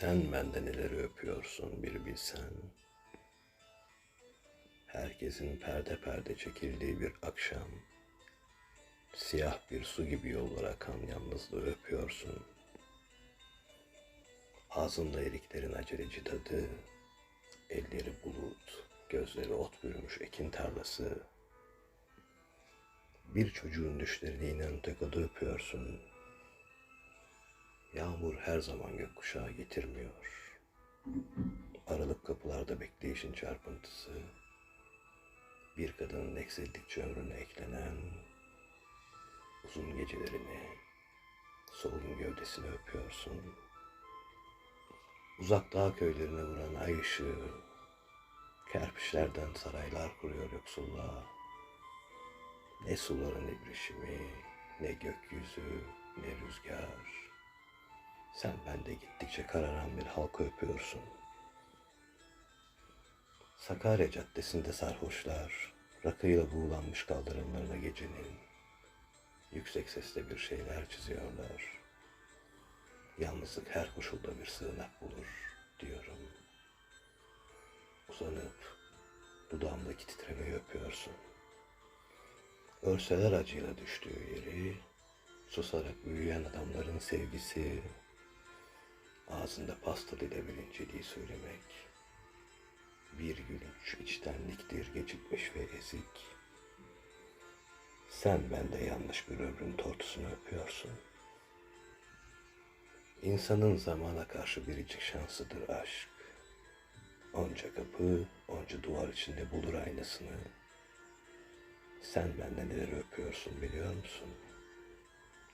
Sen bende neleri öpüyorsun bir bilsen. Herkesin perde perde çekildiği bir akşam. Siyah bir su gibi yollara akan yalnızlığı öpüyorsun. Ağzında eriklerin aceleci tadı, elleri bulut, gözleri ot bürümüş ekin tarlası. Bir çocuğun düşlerini inen tekoda öpüyorsun. Yağmur her zaman gökkuşağı getirmiyor. Aralık kapılarda bekleyişin çarpıntısı, bir kadının eksiltikçe ömrüne eklenen uzun gecelerini, solgun gövdesini öpüyorsun. Uzak dağ köylerine vuran ay ışığı, kerpiçlerden saraylar kuruyor yoksulluğa. Ne suların ibrişimi, ne gökyüzü, ne rüzgar. Sen bende gittikçe kararan bir halka öpüyorsun. Sakarya Caddesi'nde sarhoşlar, rakıyla buğulanmış kaldırımlarına gecenin, yüksek sesle bir şeyler çiziyorlar. Yalnızlık her koşulda bir sığınak bulur, diyorum. Uzanıp, dudağımdaki titremeyi öpüyorsun. Örseler acıyla düştüğü yeri, susarak büyüyen adamların sevgisi, ağzında pasta dile bilinceliği söylemek, bir gülüş içtenliktir gecikmiş ve ezik. Sen bende yanlış bir ömrün tortusunu öpüyorsun. İnsanın zamana karşı biricik şansıdır aşk. Onca kapı, onca duvar içinde bulur aynasını. Sen benden neler öpüyorsun biliyor musun?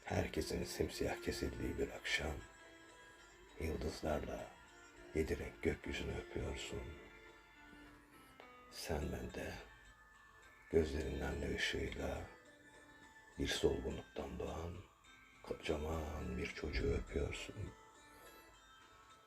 Herkesin simsiyah kesildiği bir akşam. Yıldızlarla yedi renk gökyüzünü öpüyorsun. Sen bende gözlerinin anne ışığıyla bir solgunluktan doğan kocaman bir çocuğu öpüyorsun.